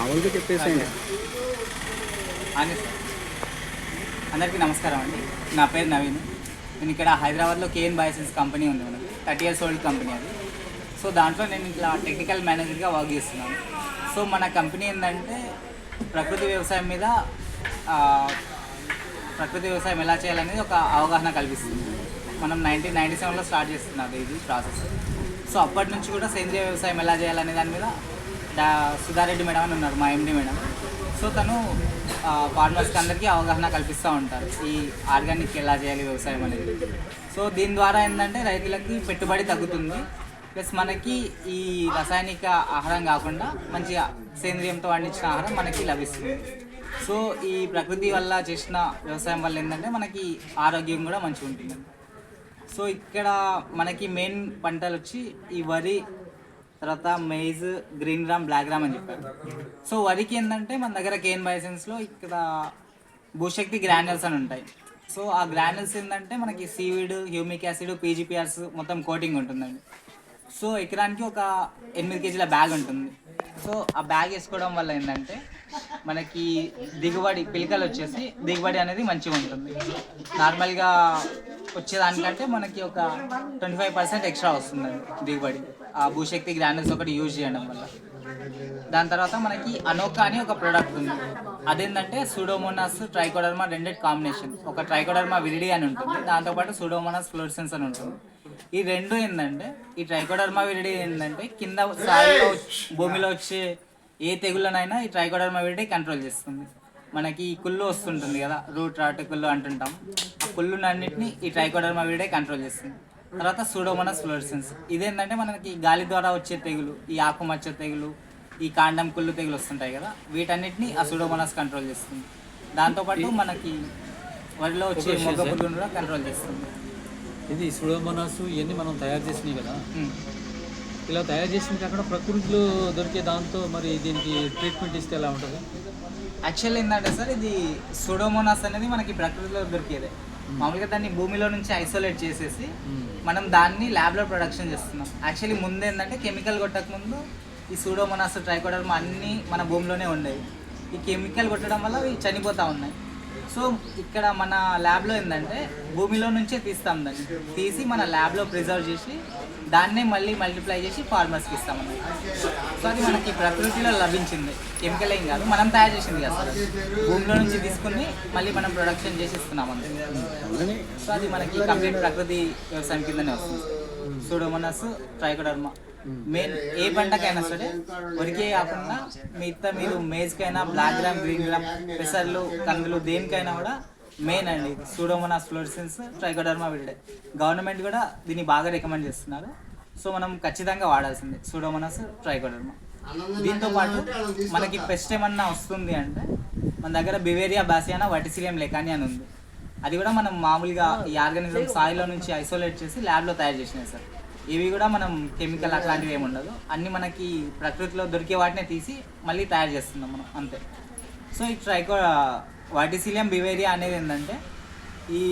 మామూలుగా చెప్పేసేయండి. అని అందరికీ నమస్కారం అండి. నా పేరు నవీన్. నేను ఇక్కడ హైదరాబాద్లో కేఎన్ బయోసెన్స్ కంపెనీ ఉంది మనకి థర్టీ ఇయర్స్ ఓల్డ్ కంపెనీ అది. సో దాంట్లో నేను ఇట్లా టెక్నికల్ మేనేజర్గా వర్క్ చేస్తున్నాను. సో మన కంపెనీ ఏంటంటే ప్రకృతి వ్యవసాయం మీద ప్రకృతి వ్యవసాయం ఎలా చేయాలనేది ఒక అవగాహన కల్పిస్తుంది. మనం నైన్టీన్ నైంటీ సెవెన్లో స్టార్ట్ చేస్తున్నది ఇది ప్రాసెస్. సో అప్పటి నుంచి కూడా సేంద్రియ వ్యవసాయం ఎలా చేయాలనే దాని మీద డా సుధారెడ్డి మేడం అని ఉన్నారు మా ఎండి మేడం. సో తను ఫార్మర్స్కి అందరికీ అవగాహన కల్పిస్తూ ఉంటారు ఈ ఆర్గానిక్ ఎలా చేయాలి వ్యవసాయం అనేది. సో దీని ద్వారా ఏంటంటే రైతులకి పెట్టుబడి తగ్గుతుంది ప్లస్ మనకి ఈ రసాయనిక ఆహారం కాకుండా మంచిగా సేంద్రియంతో పండించిన ఆహారం మనకి లభిస్తుంది. సో ఈ ప్రకృతి వల్ల చేసిన వ్యవసాయం వల్ల ఏంటంటే మనకి ఆరోగ్యం కూడా మంచిగా ఉంటుంది. సో ఇక్కడ మనకి మెయిన్ పంటలు వచ్చి ఈ వరి తర్వాత maize green gram black gram అని చెప్పారు. సో వరికి ఏంటంటే మన దగ్గర కేన్ బైసెన్స్లో ఇక్కడ భూశక్తి గ్రాన్యుల్స్ అని ఉంటాయి. సో ఆ గ్రాన్యుల్స్ ఏంటంటే మనకి సీవిడ్ హ్యూమిక్ యాసిడ్ పీజీపీఆర్స్ మొత్తం కోటింగ్ ఉంటుందండి. సో ఎకరానికి ఒక ఎనిమిది కేజీల బ్యాగ్ ఉంటుంది. సో ఆ బ్యాగ్ వేసుకోవడం వల్ల ఏంటంటే మనకి దిగుబడి పిలకలు వచ్చేసి దిగుబడి అనేది మంచిగా ఉంటుంది. నార్మల్గా వచ్చేదానికంటే మనకి ఒక ట్వంటీ ఫైవ్ పర్సెంట్ ఎక్స్ట్రా వస్తుందండి దిగుబడి. ఆ భూశక్తి గ్రానల్స్ ఒకటి యూజ్ చేయడం వల్ల. దాని తర్వాత మనకి అనోకా అని ఒక ప్రోడక్ట్ ఉంది. అదేంటంటే సూడోమోనాస్ ట్రైకోడర్మా రెండెడ్ కాంబినేషన్ ఒక ట్రైకోడర్మా విరిడి అని ఉంటుంది. దాంతోపాటు సూడోమోనాస్ ఫ్లోరిసెన్స్ అని ఉంటుంది. ఈ రెండు ఏంటంటే ఈ ట్రైకోడర్మా విరిడి ఏంటంటే కింద సాయిలో భూమిలో వచ్చే ఏ తెగుళ్ళనైనా ఈ ట్రైకోడర్మా విరిడి కంట్రోల్ చేస్తుంది. మనకి ఈ కుళ్ళు వస్తుంటుంది కదా రూట్ రాట్ కుళ్ళు అంటుంటాం. ఆ కుళ్ళునన్నింటినీ ఈ ట్రైకోడర్మా విరిడే కంట్రోల్ చేస్తుంది. తర్వాత సూడోమోనాస్ ఫ్లోరిసెన్స్ ఇదేంటంటే మనకి గాలి ద్వారా వచ్చే తెగులు ఈ ఆకుమచ్చ తెగులు ఈ కాండం కుళ్ళు తెగులు వస్తుంటాయి కదా వీటన్నిటిని ఆ సూడోమోనాస్ కంట్రోల్ చేస్తుంది. దాంతోపాటు మనకి వరిలో వచ్చే మొగ్గ పురుగును కూడా కంట్రోల్ చేస్తుంది. ఇది సుడోమోనాస్ ఇవన్నీ మనం తయారు చేసినవి కదా. ఇలా తయారు చేసిన కాకుండా ప్రకృతిలో దొరికే దాంతో మరి దీనికి ట్రీట్మెంట్ ఇస్తే ఎలా ఉంటుంది? యాక్చువల్ ఏంటంటే సార్ ఇది సూడోమోనాస్ అనేది మనకి ప్రకృతిలో దొరికేదే. మామూలుగా దాన్ని భూమిలో నుంచి ఐసోలేట్ చేసేసి మనం దాన్ని ల్యాబ్లో ప్రొడక్షన్ చేస్తున్నాం. యాక్చువల్లీ ముందు ఏంటంటే కెమికల్ కొట్టక ముందు ఈ సూడోమోనాస్ ట్రైకోడర్మా అన్నీ మన భూమిలోనే ఉండేవి. ఈ కెమికల్ కొట్టడం వల్ల అవి చనిపోతూ ఉన్నాయి. సో ఇక్కడ మన ల్యాబ్లో ఏంటంటే భూమిలో నుంచే తీస్తాం దాన్ని. తీసి మన ల్యాబ్లో ప్రిజర్వ్ చేసి దాన్నే మళ్ళీ మల్టిప్లై చేసి ఫార్మర్స్కి ఇస్తాం అన్నమాట సో అది మనకి ప్రకృతిలో లభించింది. కెమికల్ ఏం కాదు. మనం తయారు చేసింది కదా సార్. భూమిలో నుంచి తీసుకుని మళ్ళీ మనం ప్రొడక్షన్ చేసి ఇస్తున్నాం అంతే సో అది మనకి కంప్లీట్ ప్రకృతి వ్యవసాయం కిందనే వస్తుంది. సూడోమోనాస్ ట్రైకోడర్మా మెయిన్ ఏ పంటకైనా సరే వరికే కాకుండా మిగతా మీరు మేజ్కైనా బ్లాక్ గ్రామ్ గ్రీన్ గ్రామ్ పెసర్లు కందులు దేనికైనా కూడా మెయిన్ అండి. సూడోమోనాస్ ఫ్లోరిసెన్స్ ట్రైకోడర్మా విల్డే గవర్నమెంట్ కూడా దీన్ని బాగా రికమెండ్ చేస్తున్నారు. సో మనం ఖచ్చితంగా వాడాల్సిందే. సూడోమోనాస్ ట్రైకోడర్మా దీంతో పాటు మనకి పెస్ట్ ఏమన్నా వస్తుంది అంటే మన దగ్గర బివేరియా బాసియానా వటిసిలియం లెకాని అని ఉంది. అది కూడా మనం మామూలుగా ఈ ఆర్గానిజం సాయిలో నుంచి ఐసోలేట్ చేసి ల్యాబ్లో తయారు చేసినాయి సార్. ఇవి కూడా మనం కెమికల్ అట్లాంటివి ఏమి ఉండదు. అన్ని మనకి ప్రకృతిలో దొరికే వాటినే తీసి మళ్ళీ తయారు చేస్తున్నాం మనం. అంతే. సో ఈ ట్రైకో వాటిసిలియం బివేరియా అనేది ఏంటంటే ఈ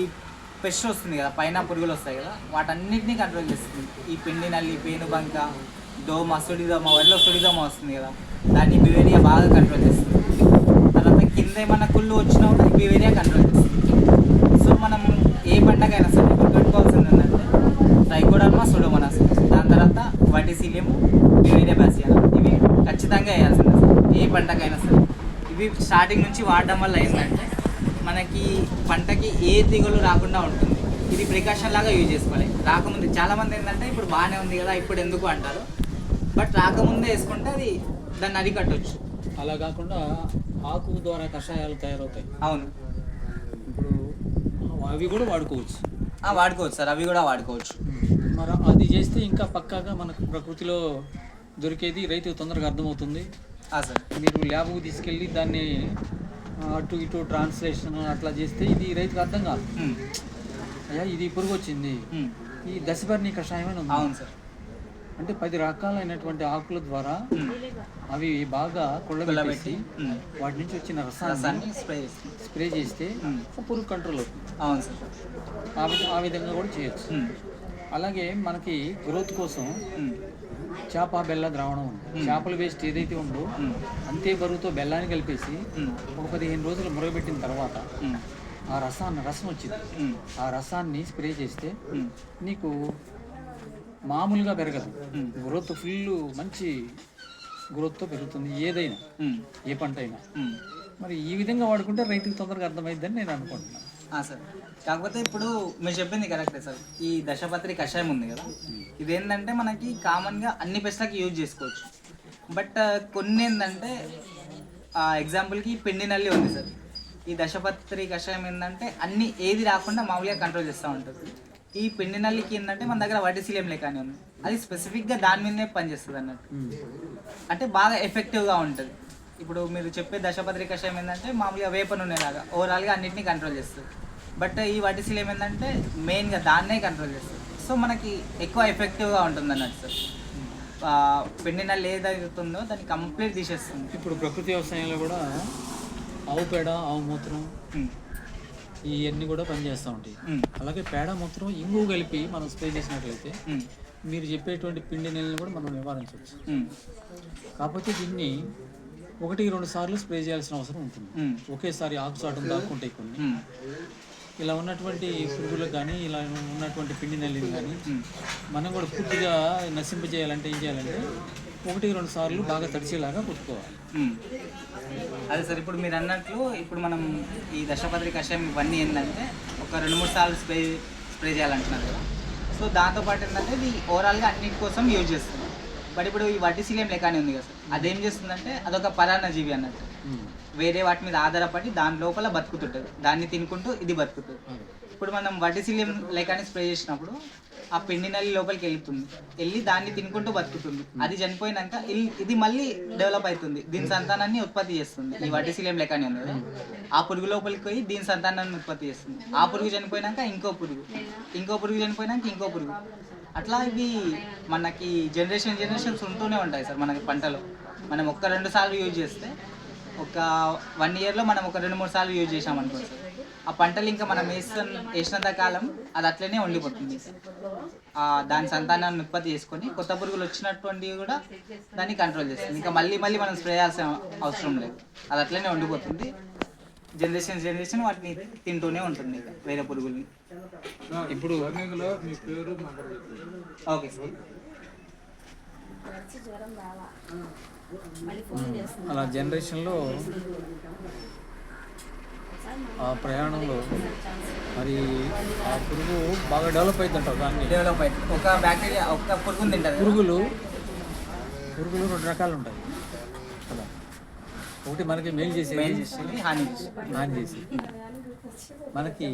పెస్ట్ వస్తుంది కదా పైన పురుగులు వస్తాయి కదా వాటన్నిటిని కంట్రోల్ చేస్తుంది. ఈ పిండి నల్లి పేనుబంక దోమ సుడిదోమ వరిలో సుడిదోమ వస్తుంది కదా దాన్ని బివేరియా బాగా కంట్రోల్ చేస్తుంది. తర్వాత కింద ఏమన్నా కుళ్ళు వచ్చినా కూడా ఈ బివేరియా కంట్రోల్ చేస్తుంది. సో మనం ఏ పంటకైనా సరే పెట్టుకోవాల్సింది ఏంటంటే ట్రైకోడర్మా సుడోమోనాస్ దాని తర్వాత వటిసిలియం బివేరియా బాసియా ఇవి ఖచ్చితంగా వేయాల్సిందే. ఏ పంటకైనా సరే. ఇవి స్టార్టింగ్ నుంచి వాడడం వల్ల ఏంటంటే మనకి పంటకి ఏ తెగులు రాకుండా ఉంటుంది. ఇది ప్రికాషన్ లాగా యూజ్ చేసుకోవాలి. రాకముందు చాలామంది ఏంటంటే ఇప్పుడు బాగానే ఉంది కదా ఇప్పుడు ఎందుకు అంటారు. బట్ రాకముందే వేసుకుంటే అది దాన్ని అరికట్టవచ్చు అలా కాకుండా ఆకు ద్వారా కషాయాలు తయారవుతాయి. అవును. ఇప్పుడు అవి కూడా వాడుకోవచ్చు. వాడుకోవచ్చు సార్. అవి కూడా వాడుకోవచ్చు. మరి అది చేస్తే ఇంకా పక్కాగా మనకు ప్రకృతిలో దొరికేది రైతుకు తొందరగా అర్థమవుతుంది. సార్ మీరు ల్యాబ్కు తీసుకెళ్ళి దాన్ని అటు ఇటు ట్రాన్స్లేషన్ అట్లా చేస్తే ఇది రైతుకు అర్థం కాదు. అయ్యా ఇది పురుగు వచ్చింది ఈ దశబర్ణి కషాయం అని ఉంది. అవును సార్. అంటే పది రకాలైనటువంటి ఆకుల ద్వారా అవి బాగా కుళ్ళబెట్టి వాటి నుంచి వచ్చిన రసాన్ని స్ప్రే చేస్తాం స్ప్రే చేస్తే ఉమ్. పురుగు కంట్రోల్ అవుతుంది. అవును సార్. ఆ విధ- ఆ విధంగా కూడా చేయొచ్చు. అలాగే మనకి గ్రోత్ కోసం చేప బెల్ల ద్రావణం ఉంది. చేపల వేస్ట్ ఏదైతే ఉందో అంతే బరువుతో బెల్లాన్ని కలిపేసి ఒక పదిహేను రోజులు మురగబెట్టిన తర్వాత ఆ రసాన్ని రసం వచ్చింది. ఆ రసాన్ని స్ప్రే చేస్తే నీకు మామూలుగా పెరగదు. గ్రోత్ ఫుల్ మంచి గ్రోత్తో పెరుగుతుంది ఏదైనా ఏ పంట అయినా. మరి ఈ విధంగా వాడుకుంటే రైతుకు తొందరగా అర్థమైందని నేను అనుకుంటున్నాను. ఆ, సార్. కాకపోతే ఇప్పుడు మీరు చెప్పింది కరెక్టే సార్. ఈ దశపత్రి కషాయం ఉంది కదా. ఇదేంటంటే మనకి కామన్గా అన్ని పెస్ట్లకి యూజ్ చేసుకోవచ్చు. బట్ కొన్ని ఏంటంటే ఎగ్జాంపుల్కి పిండి నల్లి ఉంది సార్. ఈ దశపత్రి కషాయం ఏంటంటే అన్ని ఏది రాకుండా మామూలుగా కంట్రోల్ చేస్తూ ఉంటుంది. ఈ పిండి నల్లికి ఏంటంటే మన దగ్గర వటిశీలం లేకనే ఉంది. అది స్పెసిఫిక్గా దాని మీదనే పనిచేస్తుంది అన్నట్టు. అంటే బాగా ఎఫెక్టివ్గా ఉంటుంది. ఇప్పుడు మీరు చెప్పే దశపత్రి కషాయం ఏంటంటే మామూలుగా వేప నూనెలాగా ఓవరాల్గా అన్నిటినీ కంట్రోల్ చేస్తుంది. బట్ ఈ వటిశీలం ఏంటంటే మెయిన్గా దాన్నే కంట్రోల్ చేస్తుంది. సో మనకి ఎక్కువ ఎఫెక్టివ్గా ఉంటుంది అన్నట్టు సార్. ఆ, పిండి నల్లి ఏదైతుందో దాన్ని కంప్లీట్ తీసేస్తుంది. ఇప్పుడు ప్రకృతి వ్యవసాయంలో కూడా ఆవు పేడ ఆవు మూత్రం ఇవన్నీ కూడా పనిచేస్తూ ఉంటాయి. ఉమ్, అలాగే పేడ మూత్రం ఇంగు కలిపి మనం స్ప్రే చేసినట్లయితే ఉమ్, మీరు చెప్పేటువంటి పిండి నీళ్ళని కూడా మనం నివారించవచ్చు. కాకపోతే దీన్ని ఒకటి రెండు సార్లు స్ప్రే చేయాల్సిన అవసరం ఉంటుంది. ఒకేసారి ఆకు చాటును దాక్కుంటాయి కొన్ని. ఇలా ఉన్నటువంటి పురుగులకు కానీ ఇలా ఉన్నటువంటి పిండి నల్లిని కానీ మనం కూడా పూర్తిగా నశింపజేయాలంటే ఏం చేయాలంటే ఒకటి రెండు సార్లు బాగా తడిచేలాగా కుట్టుకోవాలి. అదే సార్ ఇప్పుడు మీరు అన్నట్లు ఇప్పుడు మనం ఈ దశపత్రి కషాయం ఇవన్నీ ఏంటంటే ఒక రెండు మూడు సార్లు స్ప్రే స్ప్రే చేయాలంటున్నారు కదా. సో దాంతోపాటు ఏంటంటే ఇది ఓవరాల్గా అన్నిటి కోసం యూజ్ చేస్తుంది బట్ ఇప్పుడు ఈ వడ్డీసీలేం లెక్కనే ఉంది కదా సార్. అదేం చేస్తుందంటే అదొక పరాన్నజీవి అన్నట్టు. వేరే వాటి మీద ఆధారపడి దాని లోపల బతుకుతుంటుంది. దాన్ని తినుకుంటూ ఇది బతుకుతుంది. ఇప్పుడు మనం వడ్డీసీలేం లేకని స్ప్రే చేసినప్పుడు ఆ పిండి నల్లి లోపలికి వెళ్తుంది. వెళ్ళి దాన్ని తినుకుంటూ బతుకుతుంది. అది చనిపోయినాక ఇల్- ఇది మళ్ళీ డెవలప్ అవుతుంది. దీని సంతానాన్ని ఉత్పత్తి చేస్తుంది. ఈ వడ్డీసీలేం లెక్కని ఉంది కదా. ఆ పురుగు లోపలికి పోయి దీని సంతానాన్ని ఉత్పత్తి చేస్తుంది. ఆ పురుగు చనిపోయినాక ఇంకో పురుగు. ఇంకో పురుగు చనిపోయినాక ఇంకో పురుగు. అట్లా ఇవి మనకి జనరేషన్ జనరేషన్స్ ఉంటూనే ఉంటాయి సార్ మనకి పంటలు. మనం ఒక్క రెండు సార్లు యూజ్ చేస్తే ఒక వన్ ఇయర్లో మనం ఒక రెండు మూడు సార్లు యూజ్ చేసాం అనుకో సార్. ఆ పంటలు ఇంకా మనం వేసిన వేసినంత కాలం అది అట్లనే ఉండిపోతుంది. దాని సంతానాన్ని ఉత్పత్తి చేసుకొని కొత్త పురుగులు వచ్చినటువంటివి కూడా దాన్ని కంట్రోల్ చేస్తుంది. ఇంకా మళ్ళీ మళ్ళీ మనం స్ప్రే చేయాల్సిన అవసరం లేదు. అది అట్లనే ఉండిపోతుంది. జనరేషన్ జనరేషన్ వాటిని తింటూనే ఉంటుంది ఇక వేరే పురుగుల్ని. ఇప్పుడు ఓకే సార్. అలా జనరేషన్లో ఆ ప్రయాణంలో మరి ఆ పురుగు బాగా డెవలప్ అవుతుంటారు దాన్ని? డెవలప్ అవుతుంది ఒక బ్యాక్టీరియా ఒక పురుగుని తింటుంది కదా. పురుగులు పురుగులు రెండు రకాలు ఉంటాయి. కదా? ఒకటి మనకి మేలు చేసేది హాని చేసేది. నాన్ చేసి మనకి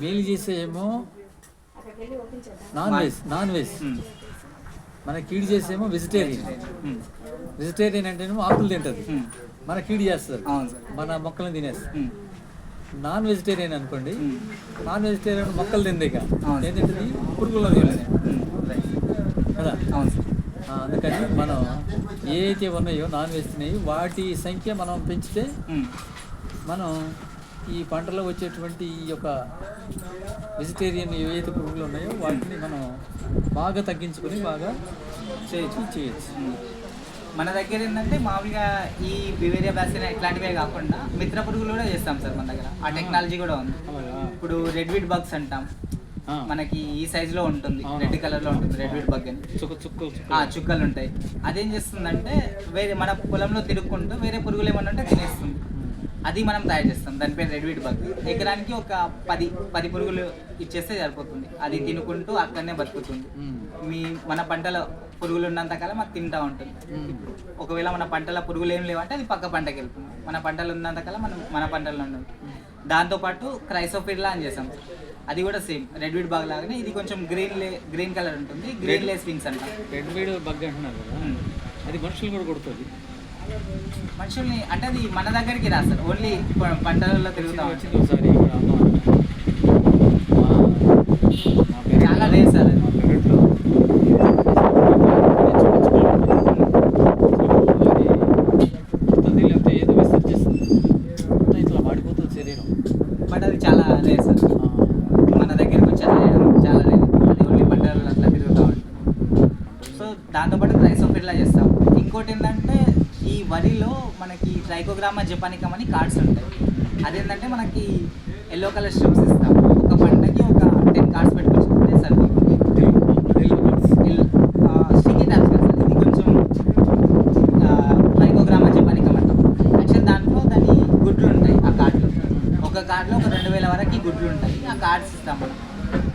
మేలు చేసే ఏమో నాన్ వెజ్ నాన్ వెజ్. మన కీడు చేసేమో వెజిటేరియన్ వెజిటేరియన్ అంటేనేమో ఆకులు తింటుంది. మన కీడు సార్. మన మొక్కలను తినేస్తుంది. ఉమ్, నాన్ వెజిటేరియన్ అనుకోండి నాన్ వెజిటేరియన్ మొక్కలు తిందేక అవును. ఏం తింటుంది పురుగులు. కదా? అవును సార్. ఆ, అందుకని మనం ఏవైతే ఉన్నాయో నాన్ వెజ్ తినేవి వాటి సంఖ్య మనం పెంచితే మనం ఈ పంటలో వచ్చేటువంటి ఈ యొక్క వెజిటేరియన్ ఏవైతే పురుగులు ఉన్నాయో వాటిని మనం బాగా తగ్గించుకొని బాగా చేయొచ్చు చేయొచ్చు. మన దగ్గర ఏంటంటే మామూలుగా ఈ బివేరియా బ్యాసిన్ ఇట్లాంటివే కాకుండా మిత్ర పురుగులు కూడా చేస్తాం సార్ మన దగ్గర. ఆ టెక్నాలజీ కూడా ఉంది. ఇప్పుడు రెడ్ విడ్ బగ్స్ అంటాం. మనకి ఈ size లో ఉంటుంది. రెడ్ కలర్లో ఉంటుంది రెడ్ విడ్ బగ్ అని. చుక్క చుక్క ఆ చుక్క చుక్కలు ఉంటాయి. అదేం చేస్తుందంటే వేరే మన పొలంలో తిరుక్కుంటూ వేరే పురుగులు ఏమన్నా ఉంటే తినేస్తుంది. అది మనం తయారు చేస్తాం. దాని పేరు రెడ్ వీట్ బగ్ ఎకరానికి ఒక పది పది పురుగులు ఇచ్చేస్తే సరిపోతుంది. అది తినుకుంటూ అక్కడనే బతుకుతుంది. మీ మన పంటలో పురుగులు ఉన్నంత కాలం అది తింటా ఉంటుంది. ఒకవేళ మన పంటలో పురుగులు ఏం లేవంటే అది పక్క పంటకి వెళ్తుంది. మన పంటలో ఉన్నంత కాలం మనం మన పంటలో ఉండదు దాంతోపాటు క్రైసోఫిడ్లా అని చేసాం అది కూడా సేమ్. రెడ్ వీట్ బాగ్ లాగానే ఇది కొంచెం గ్రీన్ లే గ్రీన్ కలర్ ఉంటుంది. గ్రీన్ లే స్వింగ్స్ అంటాం. రెడ్ వీడ్ బగ్ అంటున్నారు. అది మనుషులు కూడా కొడుతుంది. మనుషుల్ని అంటే అది మన దగ్గరికి రాస్తారు ఓన్లీ పంటలలో తిరుగుతా. వచ్చింది ఒకసారి చాలా రేర్ సార్ అది పెరట్లో అది లేకపోతే ఏదో విసర్జిస్తుంది మొత్తం ఇట్లా మాడిపోతుంది శరీరం బట్ అది చాలా రేర్ సార్ ఆ, మన దగ్గరికి వచ్చి అది చేయడం చాలా రేర్ అది ఓన్లీ పంటలలో అట్లా తిరుగుతూ ఉంటుంది సో దాంతోపాటు ఈ వరిలో మనకి ట్రైకోగ్రామా జపానికం అని కార్డ్స్ ఉంటాయి. అదేంటంటే మనకి ఎల్లో కలర్ స్ట్రిప్స్ ఇస్తాం. ఒక పంటకి ఒక టెన్ కార్డ్స్ పెట్టుకుంటే సార్ స్టిక్కీ ట్యాప్స్ కదా సార్? ఇది కొంచెం ట్రైకోగ్రామా జపానికం అంటాం. యాక్చువల్ దాంట్లో దాని గుడ్లు ఉంటాయి ఆ కార్డులో ఒక కార్డులో ఒక రెండు వేల వరకు గుడ్లు ఉంటాయి. ఆ కార్డ్స్ ఇస్తాం మనం.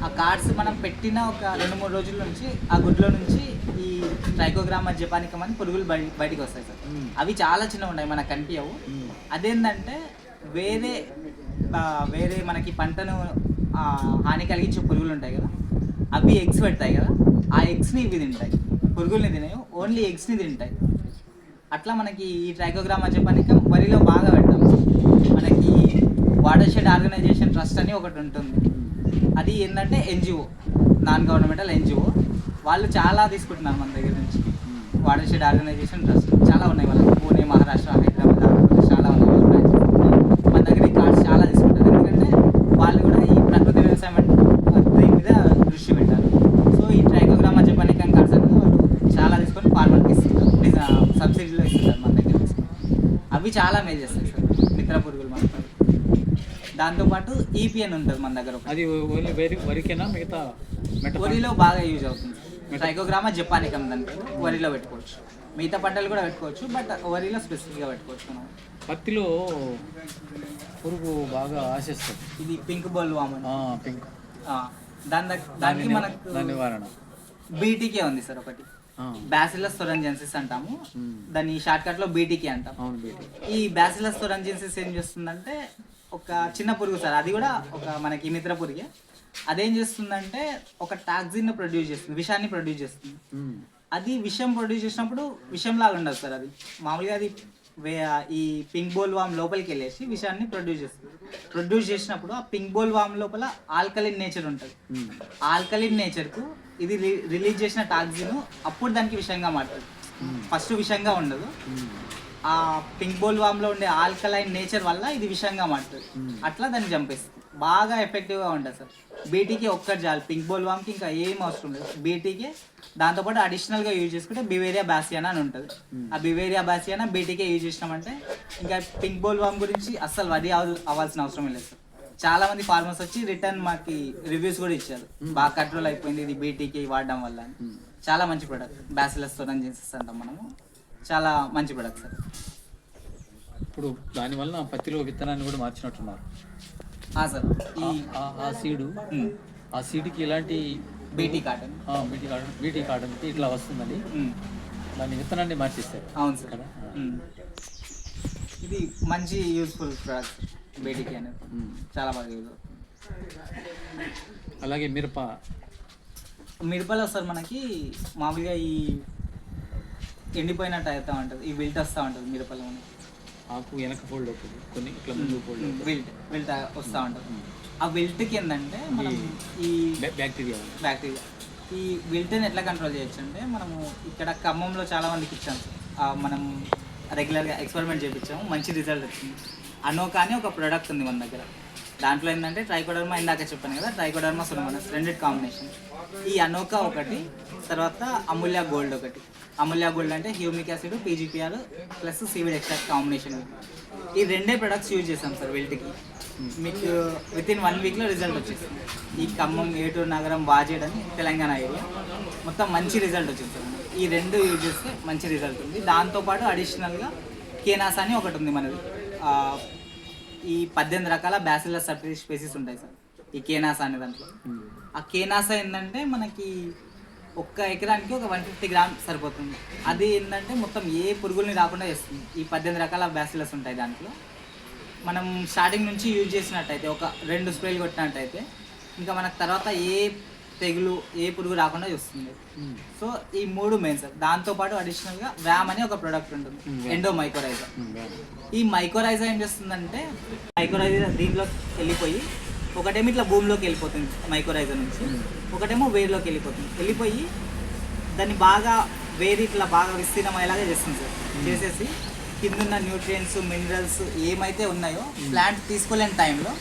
ఆ కార్డ్స్ మనం పెట్టిన ఒక రెండు మూడు రోజుల నుంచి ఆ గుడ్లో నుంచి ఈ ట్రైకోగ్రామా జపానికం అని పురుగులు బయ బయటికి వస్తాయి సార్. అవి చాలా చిన్నగా ఉన్నాయి మనకు కనిపించవు. అదేంటంటే వేరే ఆ, వేరే మనకి పంటను ఆ, హాని కలిగించే పురుగులు ఉంటాయి కదా అవి ఎగ్స్ పెడతాయి కదా ఆ ఎగ్స్ని ఇవి తింటాయి. పురుగుల్ని తినాయి ఓన్లీ ఎగ్స్ని తింటాయి. అట్లా మనకి ఈ ట్రైకోగ్రామా జపానికం వరిలో బాగా పెడతాం. మనకి వాటర్ షెడ్ ఆర్గనైజేషన్ ట్రస్ట్ అని ఒకటి ఉంటుంది. అది ఏంటంటే ఎన్జిఓ నాన్ గవర్నమెంటల్ ఎన్జిఓ. వాళ్ళు చాలా తీసుకుంటున్నారు మన దగ్గర నుంచి. Watershed organisation trust. చాలా ఉన్నాయి వాళ్ళకి. పూణే మహారాష్ట్ర హైదరాబాద్ ఆంధ్రప్రదేశ్ చాలా ఉన్నాయి. మన దగ్గర ఈ కార్డ్స్ చాలా తీసుకుంటారు. ఎందుకంటే వాళ్ళు కూడా ఈ ప్రకృతి వ్యవసాయం దీని మీద దృష్టి పెట్టారు సో ఈ ట్రైకోగ్రామా జపానికం కార్డ్స్ అనేది వాళ్ళు చాలా తీసుకొని ఫార్మర్కి ఇస్తున్నారు. సబ్సిడీలో ఇస్తున్నారు మన దగ్గర. అవి చాలా మేలు చేస్తాయి సార్ మిత్ర పురుగులు మనకి దాంతోపాటు ఈపీఎన్ ఉంటుంది మన దగ్గర అది ఓన్లీ వరి వరికేనా? మిగతా వరిలో బాగా యూజ్ అవుతుంది. ట్రైకోగ్రామా జపానికం దానికి వరిలో పెట్టుకోవచ్చు. మిగతా పంటలు కూడా పెట్టుకోవచ్చు బట్ వరిలో స్పెసిఫిక్గా పెట్టుకోవచ్చు మనం. పత్తిలో పురుగు బాగా ఆశిస్తుంది. ఇది పింక్ బోల్ పింక్ దాని దానికి మనకు నివారణ. బీటీకే ఉంది సార్ ఒకటి. బ్యాసిలస్ థొరంజెన్సిస్ అంటాము. దాన్ని షార్ట్ కట్లో బీటీకే అంటాం ఈ బ్యాసిలస్ థొరంజెన్సిస్ ఏం చేస్తుందంటే ఒక చిన్న పురుగు సార్ అది కూడా ఒక మనకి మిత్ర పురుగే. అదేం చేస్తుందంటే ఒక టాక్సిన్ ప్రొడ్యూస్ చేస్తుంది విషాన్ని ప్రొడ్యూస్ చేస్తుంది. అది విషం ప్రొడ్యూస్ చేసినప్పుడు విషం లాగా ఉండదు సార్ అది. మామూలుగా అది ఈ పింక్ బోల్ వామ్ లోపలికి వెళ్ళేసి విషాన్ని ప్రొడ్యూస్ చేస్తుంది. ప్రొడ్యూస్ చేసినప్పుడు ఆ పింక్ బోల్ వామ్ లోపల ఆల్కలిన్ నేచర్ ఉంటుంది. ఆల్కలిన్ నేచర్కు ఇది రి- రిలీజ్ చేసిన టాక్సిన్ అప్పుడు దానికి విషంగా మారుతుంది. ఫస్ట్ విషంగా ఉండదు. ఆ పింక్ బోల్ వామ్లో ఉండే ఆల్కలైన్ నేచర్ వల్ల ఇది విషంగా మారుతుంది. అట్లా దాన్ని చంపేస్తుంది. బాగా ఎఫెక్టివ్గా ఉంటుంది సార్. బీటీకి ఒక్కటి చాలు. పింక్ బోల్ వామ్కి ఇంకా ఏం అవసరం లేదు. బీటీకే దాంతోపాటు అడిషనల్గా యూజ్ చేసుకుంటే బివేరియా బాసియానా అని ఉంటుంది. ఆ బివేరియా బాసియానా బీటీకే యూజ్ చేసినామంటే ఇంకా పింక్ బోల్ వామ్ గురించి అస్సలు వరి అవ- అవ్వాల్సిన అవసరం లేదు సార్. చాలా మంది ఫార్మర్స్ వచ్చి రిటర్న్ మాకి రివ్యూస్ కూడా ఇచ్చారు. బాగా కంట్రోల్ అయిపోయింది ఇది బీటీకి వాడడం వల్ల. చాలా మంచి ప్రొడక్ట్ బ్యాసిలస్ జీన్సెస్ అంటాం మనము. చాలా మంచి ప్రొడక్ట్ సార్ ఇప్పుడు దానివల్ల పత్తిలో విత్తనాన్ని కూడా మార్చినట్టున్నారు. ఆ సార్ ఈ ఆ- సీడు ఆ సీడ్కి ఇలాంటి BT cotton BT cotton BT కాటన్కి ఇట్లా వస్తుందని దాని విత్తనాన్ని మార్చేస్తారు అవును సార్. ఇది మంచి యూస్ఫుల్ ప్రొడక్ట్ బీటీకి అనేది. చాలా బాగా యూజ్ అవుతుంది. అలాగే మిరప. మిరపలో సార్ మనకి మామూలుగా ఈ ఎండిపోయినట్టు అవుతా ఉంటుంది. ఈ విల్ట్ వస్తూ ఉంటుంది మిరపలో. ఆకు వెనక ఫోల్డ్ అవుతుంది. కొన్ని ఇట్లా ముందు ఫోల్డ్ విల్ట్ విల్ట్ వస్తూ ఉంటుంది. ఆ విల్ట్కి ఏంటంటే మనం ఈ బ్యా- బ్యాక్టీరియా బ్యాక్టీరియా ఈ విల్టన్ ఎట్లా కంట్రోల్ చేయొచ్చు అంటే మనము ఇక్కడ ఖమ్మంలో చాలా మందికి ఇచ్చాం. సార్. ఆ, మనం రెగ్యులర్గా ఎక్స్పెరిమెంట్ చేయించాము మంచి రిజల్ట్ వచ్చింది. అనోకా అని ఒక ప్రోడక్ట్ ఉంది మన దగ్గర. దాంట్లో ఏంటంటే ట్రైకోడర్మా ఇందాక చెప్పాను కదా ట్రైకోడర్మా సునమనస్ రెండిటి కాంబినేషన్ ఈ అనోకా ఒకటి తర్వాత అమూల్య గోల్డ్ ఒకటి. అమూల్య గోల్డ్ అంటే humic acid PGPR plus seaweed extract combination. ఈ రెండే ప్రొడక్ట్స్ యూజ్ చేసాం సార్ విల్ట్కి. మీకు విత్ ఇన్ వన్ వీక్లో రిజల్ట్ వచ్చేసింది ఈ ఖమ్మం ఏటూరు నగరం వాజేడ్ అని తెలంగాణ ఏరియా మొత్తం మంచి రిజల్ట్ వచ్చింది సార్. ఈ రెండు యూజ్ చేస్తే మంచి రిజల్ట్ ఉంది. దాంతోపాటు అడిషనల్గా కేనాస్ అని ఒకటి ఉంది మనది. ఈ పద్దెనిమిది రకాల బ్యాసిలర్ సర్టిఫికేట్ స్పేసెస్ ఉంటాయి సార్. ఈ కేనాసా అనే దాంట్లో. ఆ కేనాసా ఏంటంటే మనకి ఒక్క ఎకరానికి ఒక వన్ ఫిఫ్టీ గ్రామ్ సరిపోతుంది. అది ఏంటంటే మొత్తం ఏ పురుగుల్ని రాకుండా చేస్తుంది. ఈ పద్దెనిమిది రకాల బ్యాసిలస్ ఉంటాయి దాంట్లో. మనం స్టార్టింగ్ నుంచి యూజ్ చేసినట్టయితే ఒక రెండు స్ప్రేలు కొట్టినట్టయితే ఇంకా మనకు తర్వాత ఏ తెగులు ఏ పురుగు రాకుండా చూస్తుంది. సో ఈ మూడు మెయిన్ సార్ దాంతోపాటు అడిషనల్గా వ్యామ్ అని ఒక ప్రోడక్ట్ ఉంటుంది. Hmm. ఎండో మైకోరైజర్ ఈ మైకోరైజా ఏం చేస్తుందంటే మైకోరైజా దీంట్లో వెళ్ళిపోయి ఒకటేమో ఇట్లా భూమిలోకి వెళ్ళిపోతుంది మైకోరైజా నుంచి. ఒకటేమో వేరులోకి వెళ్ళిపోతుంది. వెళ్ళిపోయి దాన్ని బాగా వేరు ఇట్లా బాగా విస్తీర్ణమయ్యేలాగా చేస్తుంది సార్. చేసేసి కిందున్న న్యూట్రియంట్స్ మినరల్స్ ఏమైతే ఉన్నాయో ప్లాంట్ తీసుకోలేని టైంలో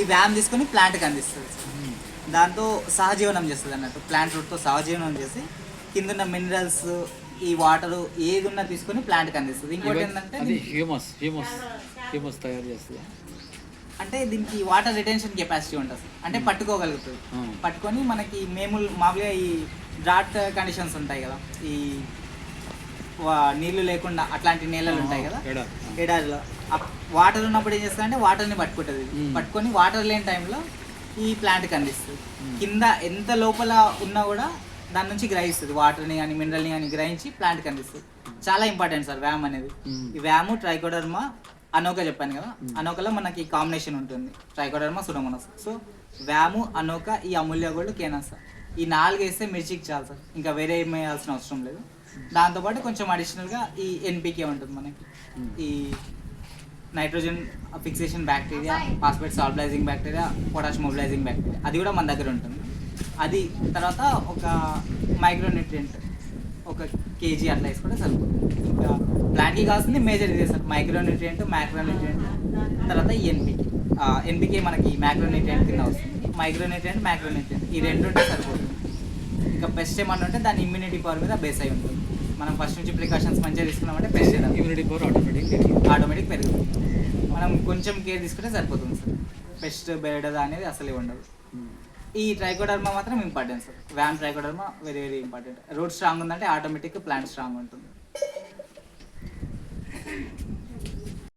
ఈ వ్యామ్ తీసుకొని ప్లాంట్కి అందిస్తుంది దాంతో సహజీవనం చేస్తుంది అన్నట్టు. ప్లాంట్ రూట్తో సహజీవనం చేసి కిందున్న మినరల్స్ ఈ వాటర్ ఏది ఉన్నా తీసుకొని ప్లాంట్కి అందిస్తుంది. ఇంకోటి ఏంటంటే హ్యూమస్ హ్యూమస్ హ్యూమస్ తయారు చేస్తుంది. అంటే దీనికి వాటర్ రిటెన్షన్ కెపాసిటీ ఉంటుంది. అంటే పట్టుకోగలుగుతుంది. Hmm. పట్టుకొని మనకి మేము మామూలుగా ఈ డ్రాట్ కండిషన్స్ ఉంటాయి కదా. ఈ నీళ్ళు లేకుండా అట్లాంటి నేలలు ఉంటాయి కదా. ఎడ ఎడారిలో. వాటర్ ఉన్నప్పుడు ఏం చేస్తుందంటే వాటర్ని పట్టుకుంటుంది. Hmm. పట్టుకొని వాటర్ లేని టైంలో ఈ ప్లాంట్కి అందిస్తుంది. Hmm. కింద ఎంత లోపల ఉన్నా కూడా దాని నుంచి గ్రహిస్తుంది. వాటర్ని కానీ మినరల్ని కానీ గ్రహించి ప్లాంట్కి అందిస్తుంది. చాలా ఇంపార్టెంట్ సార్ వ్యామ్ అనేది. Hmm. ఈ వ్యాము ట్రైకోడర్మా అనోక చెప్పాను కదా అనోకలో మనకి కాంబినేషన్ ఉంటుంది. ట్రైకోడర్మా సుడమోనస్ సో వ్యాము అనోక ఈ అమూల్య గోల్డ్ కేనా సార్ ఈ నాలుగు వేస్తే మిర్చికి చాలు సార్. ఇంకా వేరే ఏమి వేయాల్సిన అవసరం లేదు. దాంతోపాటు కొంచెం అడిషనల్గా ఈ ఎన్పికే ఉంటుంది మనకి. ఈ nitrogen fixation bacteria phosphate solubilising bacteria potash mobilising bacteria అది కూడా మన దగ్గర ఉంటుంది. అది తర్వాత ఒక మైక్రోన్యూట్రియంట్ ఒక కేజీ అట్లా వేసుకుంటే సరిపోతుంది. ఇంకా ప్లాంట్కి కావాల్సింది మేజర్ ఇదే సార్. మైక్రోన్యూట్రియంట్ మ్యాక్రోన్యూట్రియంట్ తర్వాత ఈ ఎన్పికే ఎన్పికే మనకి మ్యాక్రోన్యూట్రియంట్ కింద వస్తుంది. Micronutrient macronutrient. ఈ రెండు ఉంటే సరిపోతుంది. ఇంకా పెస్ట్ ఏమన్నా ఉంటే దాని ఇమ్యూనిటీ పవర్ మీద బేస్ అయి ఉంటుంది. మనం ఫస్ట్ నుంచి ప్రికాషన్స్ మంచిగా తీసుకున్నామంటే pest immunity power automatic automatic పెరుగుతుంది. మనం కొంచెం కేర్ తీసుకుంటే సరిపోతుంది సార్. పెస్ట్ బెరడదా అనేది అసలే ఉండదు. ఈ ట్రైకోడర్మా మాత్రం important sir. Van trichoderma very very important root strong ఉందంటే ఆటోమేటిక్ ప్లాంట్ స్ట్రాంగ్ ఉంటుంది.